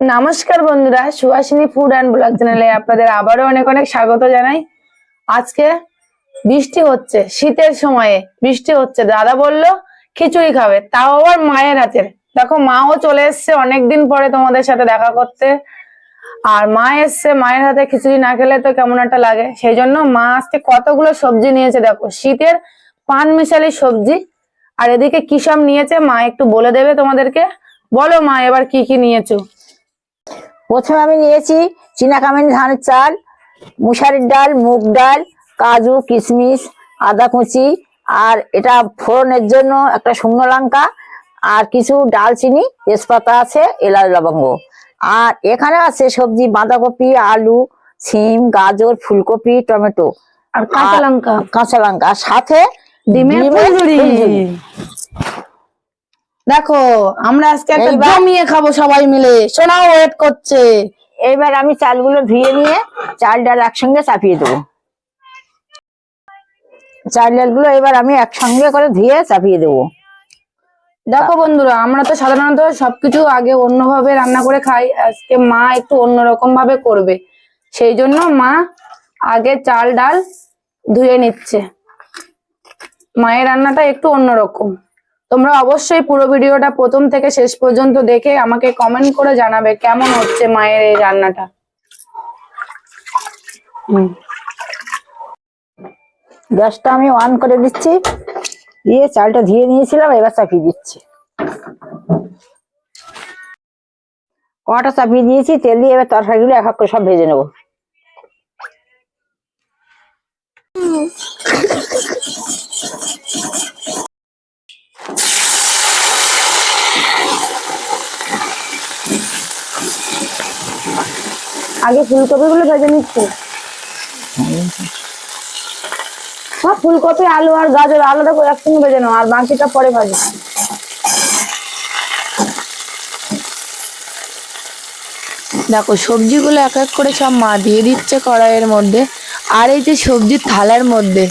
নমস্কার বন্ধুরা Suhasini food and blog চ্যানেলে আপনাদের আবারও অনেক অনেক স্বাগত জানাই। আজকে বৃষ্টি হচ্ছে, শীতের সময়ে বৃষ্টি হচ্ছে। দাদা বলল, খিচুড়ি খাবে, তাও আবার মায়ের হাতের। দেখো, মাও চলে এসছে অনেকদিন পরে তোমাদের সাথে দেখা করতে। আর মা এসছে, মায়ের হাতে খিচুড়ি না খেলে তো কেমন একটা লাগে। সেই জন্য মা আজকে কতগুলো সবজি নিয়েছে, দেখো। শীতের পান মিশালি সবজি, আর এদিকে কি সব নিয়েছে। মা একটু বলে দেবে তোমাদেরকে। বলো মা, এবার কি কি নিয়েছো? প্রথমে আমি নিয়েছি চীনাকামিনী ধানের চাল মুসারির ডাল মুগ ডাল কাজু কিশমিশ আদা কুচি আর এটা ফোড়নের জন্য একটা শুকনো লঙ্কা আর কিছু ডালচিনি তেজপাতা আছে এলাচ লবঙ্গ। আর এখানে আছে সবজি বাঁধাকপি আলু সিম গাজর ফুলকপি টমেটো। আর কাঁচা লঙ্কা। কাঁচা লঙ্কা সাথে ডিমের। দেখো আমরা আজকে একটা জমিয়ে খাব সবাই মিলে। সোনাও ওয়েট করছে। এবার আমি চালগুলো ধুয়ে নিয়ে চাল ডাল একসঙ্গে চাপিয়ে দেবো। চাল ডালগুলো এবার আমি একসঙ্গে করে ধুয়ে চাপিয়ে দেবো। দেখো বন্ধুরা আমরা তো সাধারণত সবকিছু আগে অন্যভাবে রান্না করে খাই। আজকে মা একটু অন্যরকম ভাবে করবে। সেই জন্য মা আগে চাল ডাল ধুয়ে নিচ্ছে। মায়ের রান্নাটা একটু অন্যরকম। তোমরা অবশ্যই পুরো ভিডিওটা প্রথম থেকে শেষ পর্যন্ত দেখে আমাকে কমেন্ট করে জানাবে কেমন হচ্ছে মায়ের এই রান্নাটা। গ্যাসটা আমি অন করে দিচ্ছি। দিয়ে চালটা ধুয়ে নিয়েছিলাম, এবার চাপিয়ে দিচ্ছি। কটা চাপিয়ে দিয়েছি, তেল দিয়ে এবার তরকারিগুলো এক করে সব ভেজে নেব। আগে ফুলকপি গুলো ভেজে নিচ্ছি। হ্যাঁ ফুলকপি, আলু আর গাজর আলাদা করে একসঙ্গে ভেজে নাও, আর বাকিটা পরে ভাজো দেখো, সবজিগুলো এক এক করে সব মা দিয়ে দিচ্ছে কড়াইয়ের মধ্যে। আর এই যে সবজির থালার মধ্যে,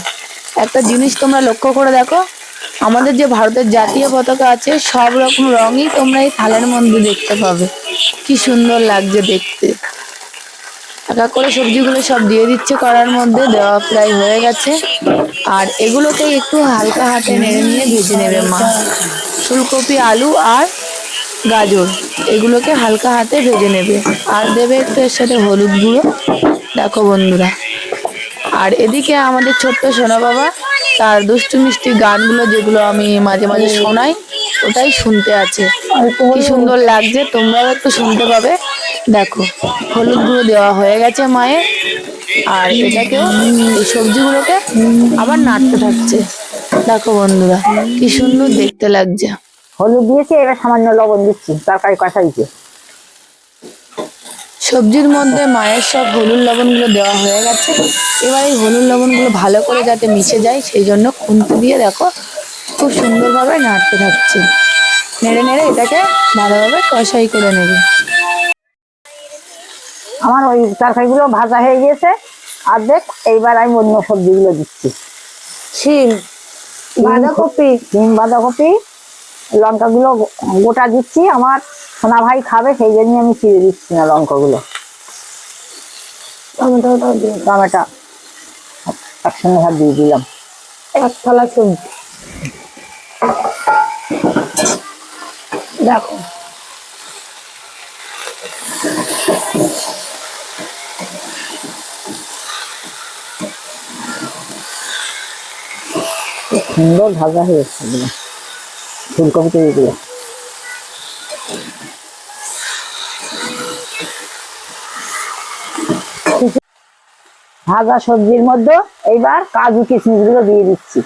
একটা জিনিস তোমরা লক্ষ্য করে দেখো, আমাদের যে ভারতের জাতীয় পতাকা আছে, সব রকম রঙই তোমরা এই থালার মধ্যে দেখতে পাবে। কি সুন্দর লাগছে দেখতে। এক এক করে সবজিগুলো সব দিয়ে দিচ্ছে করার মধ্যে, দেওয়া প্রায় হয়ে গেছে। আর এগুলোকে একটু হালকা হাতে নেড়ে নিয়ে ভেজে নেবে মা। ফুলকপি, আলু আর গাজর, এগুলোকে হালকা হাতে ভেজে নেবে। আর দেবে একটু এর সাথে হলুদ গুঁড়ো। দেখো বন্ধুরা। আর এদিকে আমাদের ছোট্ট সোনা বাবা তার দুষ্টু মিষ্টি গানগুলো যেগুলো আমি মাঝে মাঝে শোনাই, ওটাই শুনতে আছে। কি সুন্দর লাগছে, তোমরাও একটু শুনতে পাবে। দেখো হলুদ গুঁড়ো দেওয়া হয়ে গেছে মায়ের, আর এটাকেও এই সবজিগুলোকে আবার নাড়তে থাকছে। দেখো বন্ধুরা, কি সুন্দর দেখতে লাগছে। হলুদ দিয়েছি, এবার সামান্য লবণ দিচ্ছি, তরকারি কষা দিচ্ছে সবজির মধ্যে মায়ের সব হলুদ লবণগুলো দেওয়া হয়ে গেছে। এবার এই হলুদ লবণগুলো ভালো করে যাতে মিশে যায় সেই জন্য খুন্তি দিয়ে দেখো খুব সুন্দরভাবে নাড়তে থাকছে। নেড়ে নেড়ে এটাকে ভালোভাবে কষাই করে নেবে। আমার ওই তরকারিগুলো ভাজা হয়ে গিয়েছে। অর্ধেক এইবার আমি অন্য সবজিগুলো দিচ্ছি। শিম বাঁধাকপি। ডিম বাঁধাকপি। লঙ্কাগুলো গোটা দিচ্ছি আমার সোনা ভাই খাবে সেই জন্য আমি চিড়ে দিচ্ছি না লঙ্কাগুলো। টমেটো একসঙ্গে ভাত দিয়ে দিলাম। এক থালা সবজি। দেখো। সুন্দর ভাজা হয়েছে ফুলকপি তো এগুলো ভাজা সবজির মধ্যে এইবার কাজু কিশমিশগুলো দিয়ে দিচ্ছি।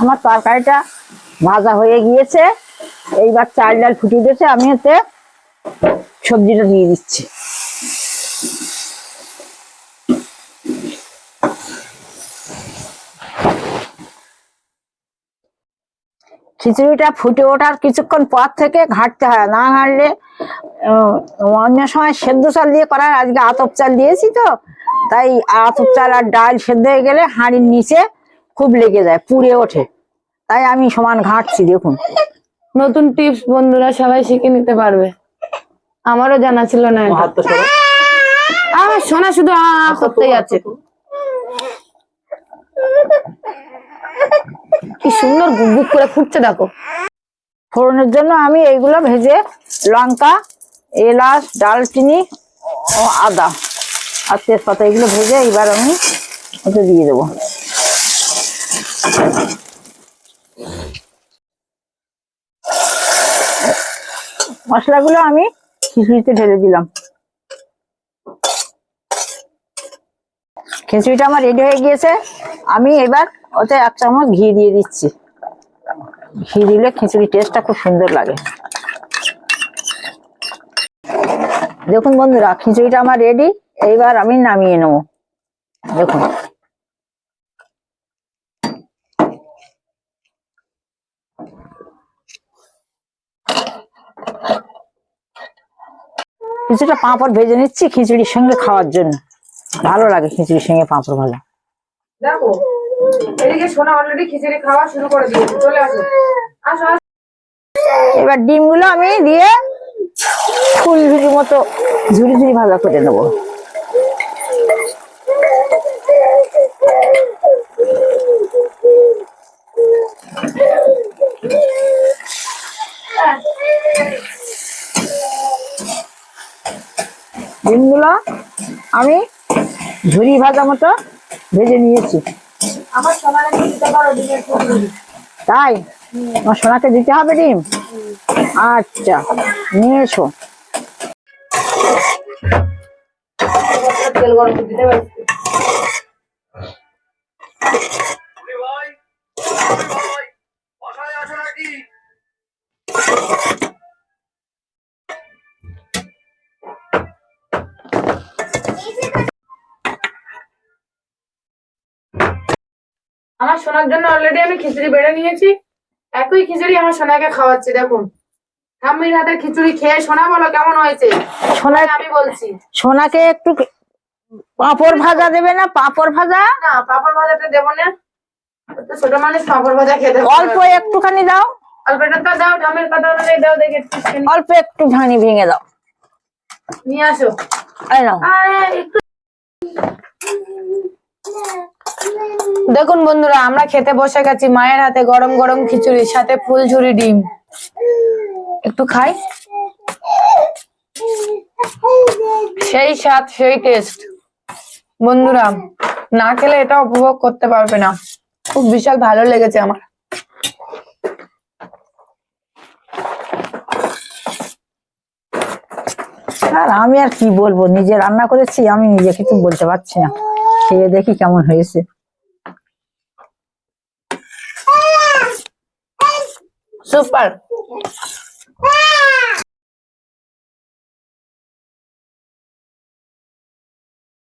আমার তরকারিটা ভাজা হয়ে গিয়েছে। এইবার চাল ডাল ফুটিয়ে দিয়েছে, আমি এতে সবজিটা দিয়ে দিচ্ছি। খিচুড়িটা ফুটে ওঠার কিছুক্ষণ পর থেকে ঘাটতে হয়, না ঘাটলে অন্য সময় সেদ্ধ চাল দিয়ে করার, আজকে আতপ চাল দিয়েছি তো, তাই আতপ চাল আর ডাল সেদ্ধ হয়ে গেলে হাঁড়ির নিচে খুব লেগে যায়, পুড়ে ওঠে। তাই আমি সমান ঘাঁটছি দেখুন। নতুন টিপস বন্ধুরা সবাই শিখে নিতে পারবে। আমারও জানা ছিল না সোনা শুধু আ আ করতেই আছে। কি সুন্দর গুক গুক করে ফুটছে দেখো। ফোড়নের জন্য আমি এইগুলো ভেজে লঙ্কা এলাচ ডালচিনি ও আদা আর তেজপাতা এগুলো ভেজে এবার আমি ওতে দিয়ে দেবো। মশলাগুলো আমি খিচুড়িতে ঢেলে দিলাম। খিচুড়িটা আমার রেডি হয়ে গিয়েছে। আমি এবার ওতে এক চামচ ঘি দিয়ে দিচ্ছি। ঘি দিলে খিচুড়ি টেস্টটা খুব সুন্দর লাগে। দেখুন বন্ধুরা, খিচুড়িটা আমার রেডি এইবার আমি নামিয়ে নেব। দেখুন। কিছুটা পাঁপড় ভেজে নিচ্ছি খিচুড়ির সঙ্গে খাওয়ার জন্য। ভালো লাগে খিচুড়ির সঙ্গে পাঁপড় ভাজা। দেখো এদিকে সোনা অলরেডি খিচুড়ি খাওয়া শুরু করে দিয়েছে। চলে আসো। আসো আসো। এবার ডিমগুলো আমি দিয়ে ফুল ঝুড়ি মতো ঝুড়ি ঝুড়ি ভাজা করে নেব। ডিমগুলো আমি ঝুড়ি ভাজা মতো ভেজে নিয়েছি। আমার তাই? আমার সোনাকে দিতে হবে ডিম? আচ্ছা নিয়ে এসো। তেল গরম দিতে পারছি আমার সোনার জন্য অলরেডি আমি খিচুড়ি বেড়ে নিয়েছি। একই খিচুড়ি আমার সোনাকে খাওয়াচ্ছি দেখুন। ঠাম্মির হাতের খিচুড়ি খেয়ে সোনা বলো কেমন হয়েছে? সোনা আমি বলছি। সোনাকে একটু পাঁপড় ভাজা দেবে না? পাঁপড় ভাজা? না পাপড় ভাজাটা দেবো না। ছোট মানুষ পাপড় ভাজা খেতে অল্প একটুখানি দাও। অল্পটা তো দাও ঠাম্মির কথা অনুযায়ী দাও দেখে অল্প একটু ঝানি ভেঙে দাও। নিয়ে আসো। আরে একটু দেখুন বন্ধুরা, আমরা খেতে বসে গেছি। মায়ের হাতে গরম গরম খিচুড়ির সাথে ফুলঝুরি ডিম। একটু খাই? সেই স্বাদ, সেই টেস্ট বন্ধুরা, না খেলে এটা উপভোগ করতে পারবে না। খুব বিশাল ভালো লেগেছে আমার। আর আমি আর কি বলব? নিজে রান্না করেছি, আমি নিজে কিছু বলতে পারছি না। খেয়ে দেখি কেমন হয়েছে সুপার